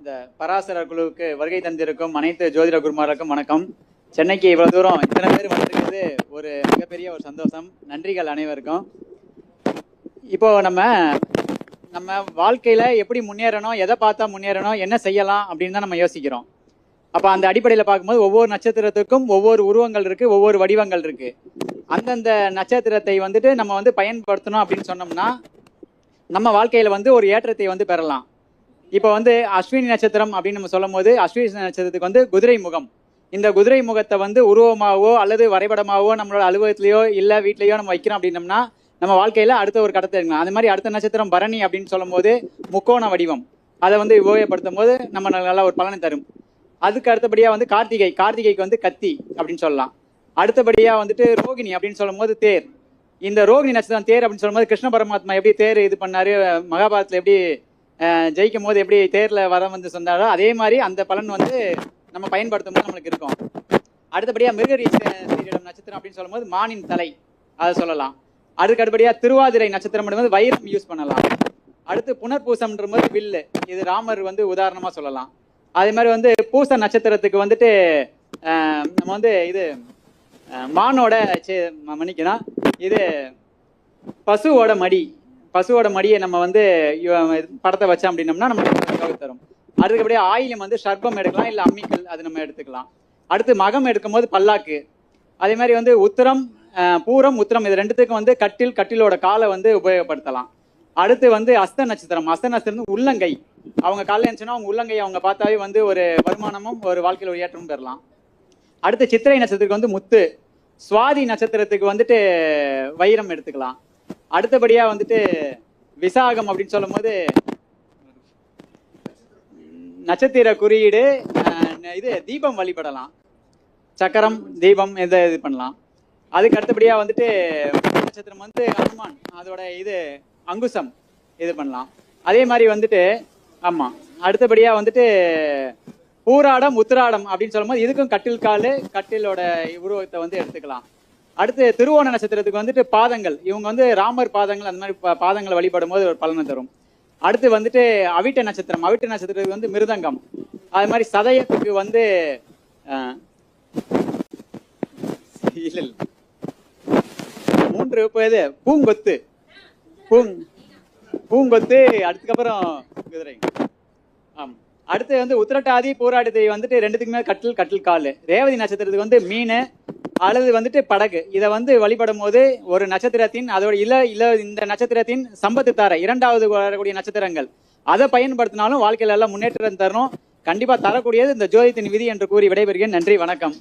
இந்த பராசர குழுவுக்கு வருகை தந்திருக்கும் அனைத்து ஜோதிட குருமாருக்கும் வணக்கம். சென்னைக்கு இவ்வளவு தூரம் இத்தனை பேர் வந்திருக்கிறது ஒரு மிகப்பெரிய ஒரு சந்தோஷம். நன்றிகள் அனைவருக்கும். இப்போ நம்ம நம்ம வாழ்க்கையில எப்படி முன்னேறணும் எதை பார்த்தா முன்னேறணும் என்ன செய்யலாம் அப்படின்னு தான் நம்ம யோசிக்கிறோம். அப்ப அந்த அடிப்படையில் பார்க்கும்போது ஒவ்வொரு நட்சத்திரத்துக்கும் ஒவ்வொரு உருவங்கள் இருக்கு ஒவ்வொரு வடிவங்கள் இருக்கு. அந்தந்த நட்சத்திரத்தை வந்துட்டு நம்ம வந்து பயன்படுத்தணும் அப்படின்னு சொன்னோம்னா நம்ம வாழ்க்கையில வந்து ஒரு ஏற்றத்தை வந்து பெறலாம். இப்போ வந்து அஸ்வினி நட்சத்திரம் அப்படின்னு நம்ம சொல்லும் போது அஸ்வினி நட்சத்திரத்துக்கு வந்து குதிரை முகம். இந்த குதிரை முகத்தை வந்து உருவமாகவோ அல்லது வரைபடமாகவோ நம்மளோட அலுவலகத்திலேயோ இல்லை வீட்லேயோ நம்ம வைக்கிறோம் அப்படின்னம்னா நம்ம வாழ்க்கையில அடுத்த ஒரு கடத்தை எடுக்கலாம் அந்த மாதிரி அடுத்த நட்சத்திரம் பரணி அப்படின்னு சொல்லும் போது முக்கோண வடிவம். அதை வந்து உபயோகப்படுத்தும் போது நம்ம நல்ல ஒரு பலனை தரும். அதுக்கு அடுத்தபடியா வந்து கார்த்திகை. கார்த்திகைக்கு வந்து கத்தி அப்படின்னு சொல்லலாம். அடுத்தபடியா வந்துட்டு ரோகிணி அப்படின்னு சொல்லும் போது தேர். இந்த ரோகிணி நட்சத்திரம் தேர் அப்படின்னு சொல்லும்போது கிருஷ்ண பரமாத்மா எப்படி தேர் இது பண்ணாரு? மகாபாரத்தில் எப்படி ஜெயிக்கும் போது எப்படி தேர்ல வர வந்து சொன்னாரோ அதே மாதிரி அந்த பலன் வந்து நம்ம பயன்படுத்தும் போது நம்மளுக்கு இருக்கும். அடுத்தபடியா மிருகரீசம் நட்சத்திரம் அப்படின்னு சொல்லும்போது மானின் தலை அதை சொல்லலாம். அதுக்கு அடுத்தபடியா திருவாதிரை நட்சத்திரம் வந்து வைரம் யூஸ் பண்ணலாம். அடுத்து புனர்பூசம்ன்ற போது வில்லு இது ராமர் வந்து உதாரணமா சொல்லலாம். அதே மாதிரி வந்து பூச நட்சத்திரத்துக்கு வந்துட்டு நம்ம வந்து இது மானோட சே- மன்னிக்கணும் இது பசுவோட மடி பசுவோட மடியை நம்ம வந்து படத்தை வச்சோம் அப்படின்னம்னா நமக்கு தரும். அடுத்தபடியே ஆயிலம் வந்து சர்ப்பம் எடுக்கலாம் இல்லை அம்மிக்கல் அது நம்ம எடுத்துக்கலாம். அடுத்து மகம் எடுக்கும்போது பல்லாக்கு. அதே மாதிரி வந்து உத்தரம் பூரம் உத்தரம் இது ரெண்டுத்துக்கும் வந்து கட்டில் கட்டிலோட காலை வந்து உபயோகப்படுத்தலாம். அடுத்து வந்து அஸ்த நட்சத்திரம். அஸ்த நட்சத்திரம் உள்ளங்கை. அவங்க காலையில் இருந்துச்சுன்னா அவங்க உள்ளங்கை அவங்க பார்த்தாவே வந்து ஒரு வருமானமும் ஒரு வாழ்க்கையில் ஒரு ஏற்றமும் பெறலாம். அடுத்து சித்திரை நட்சத்திரத்துக்கு வந்து முத்து. சுவாதி நட்சத்திரத்துக்கு வந்துட்டு வைரம் எடுத்துக்கலாம். அடுத்தபடியா வந்துட்டு விசாகம் அப்படின்னு சொல்லும்போது போது நட்சத்திர குறியீடு இது தீபம் வழிபடலாம். சக்கரம் தீபம் எந்த இது பண்ணலாம். அதுக்கு அடுத்தபடியா வந்துட்டு நட்சத்திரம் வந்து ஹனுமான் அதோட இது அங்குசம் இது பண்ணலாம். அதே மாதிரி வந்துட்டு ஆமா அடுத்தபடியா வந்துட்டு பூராடம் உத்திராடம் அப்படின்னு சொல்லும்போது இதுக்கும் கட்டில் காலு கட்டிலோட உருவத்தை வந்து எடுத்துக்கலாம். அடுத்து திருவோண நட்சத்திரத்துக்கு வந்துட்டு பாதங்கள். இவங்க வந்து ராமர் பாதங்கள் அந்த மாதிரி பா- பாதங்களை வழிபடும் போது ஒரு பலனை தரும். அடுத்து வந்துட்டு அவிட்ட நட்சத்திரம். அவிட்ட நட்சத்திரத்துக்கு வந்து மிருதங்கம். அது மாதிரி சதயத்துக்கு வந்து மூன்று இப்போ இது பூங்கொத்து. பூங் பூங்கொத்து அதுக்கப்புறம் குதிரை. ஆம். அடுத்து வந்து உத்திரட்டாதி போராட்டத்தை வந்துட்டு ரெண்டுத்துக்குமே கட்டில் கட்டில் கால். ரேவதி நட்சத்திரத்துக்கு வந்து மீன் அல்லது வந்துட்டு படகு. இதை வந்து வழிபடும் போது ஒரு நட்சத்திரத்தின் அதோட இல்ல இல்ல இந்த நட்சத்திரத்தின் சம்பத்து தார இரண்டாவது வரக்கூடிய நட்சத்திரங்கள். அதை பயன்படுத்தினாலும் வாழ்க்கையில எல்லாம் முன்னேற்றம் தரணும். கண்டிப்பா தரக்கூடியது இந்த ஜோதித்தின் விதி என்று கூறி விடைபெறுகிறேன். நன்றி வணக்கம்.